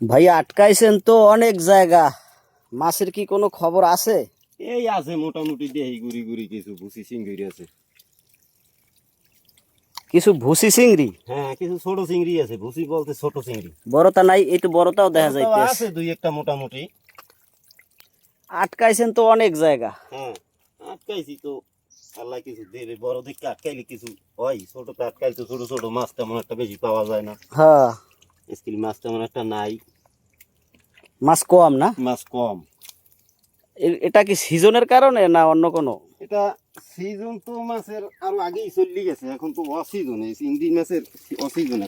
ভাই আটকাইছেন তো অনেক জায়গা। মাছের কি কোনো খবর আছে? এই আছে মোটামুটি দেহি গুড়ি গুড়ি কিছু ভুসি চিংড়ি আছে। কিছু ভুসি চিংড়ি? হ্যাঁ কিছু ছোট চিংড়ি আছে ভুসি বলতে ছোট চিংড়ি। বড়টা নাই এই তো বড়টাও দেখা যাইতেছে। আছে দুই একটা মোটামুটি। আটকাইছেন তো অনেক জায়গা। হ্যাঁ আটকাইছি তো। আল্লাহ কিছু দেবে বড় দিকে আটকাইলে কিছু হয়। ছোটটা আটকাইলে তো ছোট ছোট মাছ তেমন একটা বেশি পাওয়া যায় না। হ্যাঁ। স্কিল মাছ তেমন একটা নাই। মাছ কম না? মাছ কম। এটা কি সিজনের কারণে না অন্য কোনো? এটা সিজন তো মাছের আরও আগেই চলে গেছে এখন তো অসিজন এই চিংড়ি মাছের অসিজন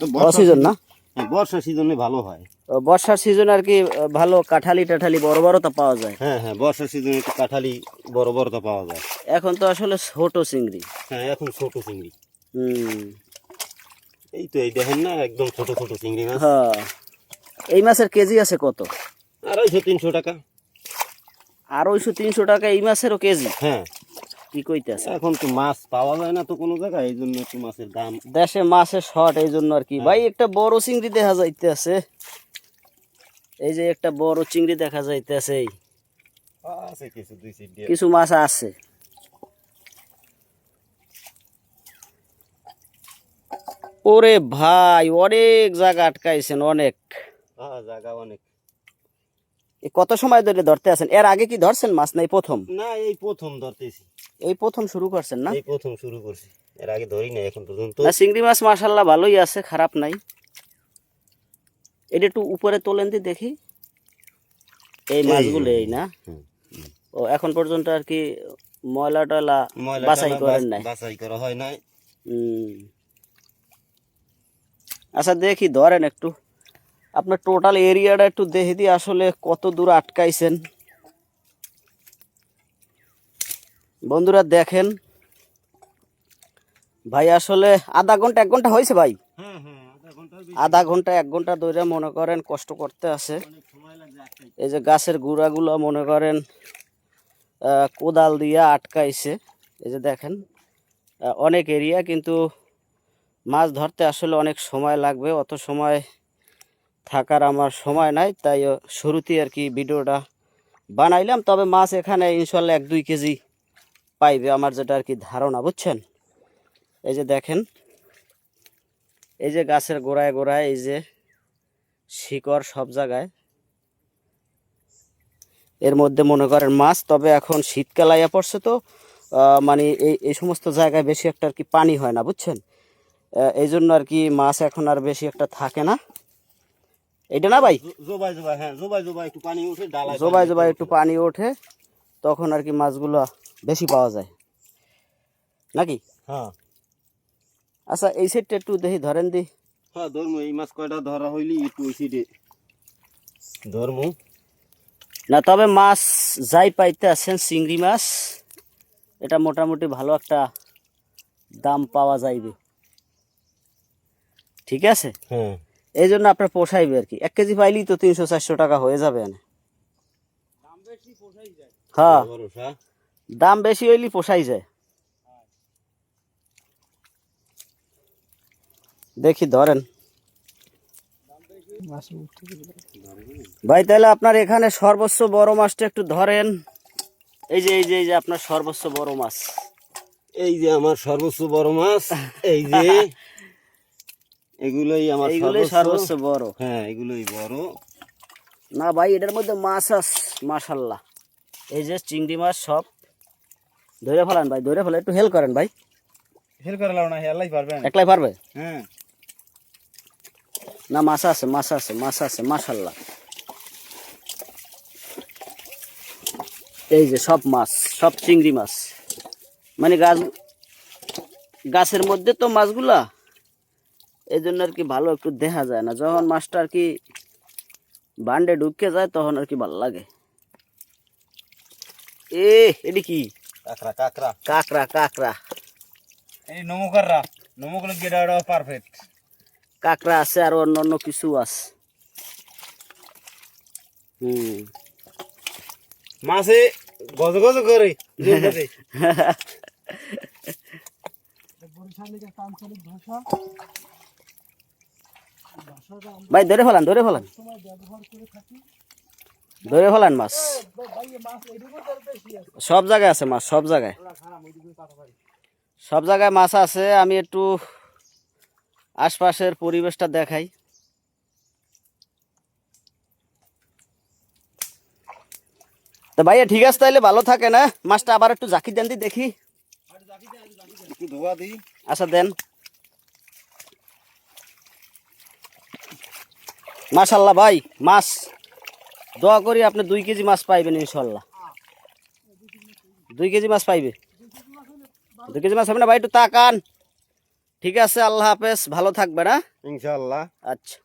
তো বর্ষা অসিজন না? হ্যাঁ, বর্ষা সিজনে ভালো হয়। বর্ষার সিজন আর কি ভালো কাঠালি টাঠালি বড় বড়টা পাওয়া যায়। হ্যাঁ হ্যাঁ বর্ষার সিজনে একটু কাঁঠালি বড় বড়টা পাওয়া যায়। এখন তো আসলে ছোট চিংড়ি। হ্যাঁ এখন ছোট চিংড়ি। হুম। এই তো এই দেখেন না একদম ছোট ছোট চিংড়ি মাছ। হ্যাঁ। এই মাছের কেজি আছে কত? আড়াইশো তিনশো টাকা। আড়াইশো তিনশো টাকা এই মাছেরও কেজি? হ্যাঁ। কি কইতেছে? এখন তো মাছ পাওয়া যায় না তো কোনো জায়গায় এই জন্য একটু মাছের দাম। দেশে মাছের শর্ট এই জন্য আর কি। ভাই একটা বড় চিংড়ি দেখা যাইতেছে। এই যে একটা বড় চিংড়ি দেখা যাইতেছে আছে কিছু মাছ আছে। ওরে ভাই অনেক জায়গা আটকাইছেন অনেক। হ্যাঁ জায়গা অনেক। কত সময় ধরে ধরতে আছেন? এর আগে কি ধরছেন মাছ নাই প্রথম? না এই প্রথম ধরতেছি। এই প্রথম শুরু করছেন না? এই প্রথম শুরু করছি। এর আগে ধরি না এখন পর্যন্ত। না চিংড়ি মাছ মাশাল্লাহ ভালোই আছে খারাপ নাই। এটা একটু উপরে তোলেন দি দেখি। এই মাছগুলো এই না? ও এখন পর্যন্ত আর কি ময়লা টয়লা বাছাই করেন নাই? বাছাই করা হয় নাই। হুম। আচ্ছা দেখি ধরেন একটু। আপনার টোটাল এরিয়াটা একটু দেখে দিয়ে আসলে কত দূর আটকাইছেন। বন্ধুরা দেখেন। ভাই আসলে আধা ঘণ্টা এক ঘণ্টা হয়েছে ভাই? হ্যাঁ হ্যাঁ আধা ঘণ্টা এক ঘণ্টা ধরে মনে করেন কষ্ট করতে আছে। এই যে গাছের গুঁড়াগুলো মনে করেন কোদাল দিয়ে আটকাইছে। এই যে দেখেন অনেক এরিয়া কিন্তু মাছ ধরতে আসলে অনেক সময় লাগবে, অত সময় থাকার আমার সময় নাই, তাই শুরুতেই আর কি ভিডিওটা বানাইলাম। তবে মাছ এখানে ইনশাল্লাহ এক দুই কেজি পাইবে আমার যেটা আর কি ধারণা, বুঝছেন? এই যে দেখেন, এই যে গাছের গোড়ায় গোড়ায় এই যে শিকড় সব জায়গায়। এর মধ্যে মনে করেন মাছ, তবে এখন শীতকাল আইয়া পড়ছে তো মানে এই এই সমস্ত জায়গায় বেশি একটা আর কি পানি হয় না, বুঝছেন? এই জন্য আর কি মাছ এখন আর বেশি একটা থাকে না। এটা না ভাই? জোবাই জোবাই হ্যাঁ জোবাই জোবাই একটু পানি উঠে ডালায় জবাই জবাই একটু পানি ওঠে তখন আর কি মাছগুলো বেশি পাওয়া যায়। নাকি? হ্যাঁ। আচ্ছা এই সাইডটা একটু দেখি ধরেন দি। হ্যাঁ ধর্ম এই মাছ কয়টা ধরা হইলি একটু ওই সাইডে ধর্ম। না তবে মাছ যাই পাইতে আছেন চিংড়ি মাছ এটা মোটামুটি ভালো একটা দাম পাওয়া যাইবে। ঠিক আছে? হ্যাঁ। এই জন্য আপনার পোষাইবে আর কি। এক কেজি পাইলেই তো তিনশো চারশো টাকা হয়ে যাবে এনে। হ্যাঁ। দাম বেশি হইলে পোষাই যায়। দেখি ধরেন। ভাই তাহলে আপনার এখানে সর্বোচ্চ বড় মাছটা একটু ধরেন। এই যে এই যে এই যে আপনার সর্বোচ্চ বড় মাছ। এই যে আমার সর্বোচ্চ বড় মাছ এই যে এগুলোই আমার এইগুলোই সর্বোচ্চ বড়। হ্যাঁ এগুলোই বড়। না ভাই এটার মধ্যে মাছ আস মাশাল্লাহ এই যে চিংড়ি মাছ সব। ধরে ফেলান ভাই ধরে ফেলে একটু হেল্প করেন ভাই। ফেল করে না হেলাই একলাই পারবে? হ্যাঁ। না মাছ আছে মাছ আছে মাছ আছে মাশাল্লাহ এই যে সব মাছ সব চিংড়ি মাছ। মানে গাছ গাছের মধ্যে তো মাছগুলা এই জন্য আর কি ভালো একটু দেখা যায় না। যখন মাছটা আর কি বান্ডে ঢুকে যায় তখন আর কি ভালো লাগে। এ এটি কি? কাকড়া কাকড়া। কাকড়া কাকড়া। এই নমুকাররা পারফেক্ট কাকড়া আছে আর অন্য অন্য কিছু আছে। হুম। মাছে গজ গজ করে ভাই ধরে ফেলান ধরে ফেলান। ধরে ফেলান মাছ। সব জায়গায় আছে মাছ সব জায়গায়। সব জায়গায় মাছ আছে আমি একটু আশপাশের পরিবেশটা দেখাই। তো ভাইয়া ঠিক আছে তাইলে ভালো থাকে না মাছটা আবার একটু জাকি দেন দি দেখি। আচ্ছা দেন। মাশাল্লাহ ভাই মাছ। দোয়া করি আপনি দুই কেজি মাছ পাইবেন ইনশাল্লাহ। দুই কেজি মাছ পাইবে? দুই কেজি মাছ হবে না ভাই একটু তাকান। ঠিক আছে আল্লাহ হাফেজ ভালো থাকবে না ইনশাল্লাহ। আচ্ছা।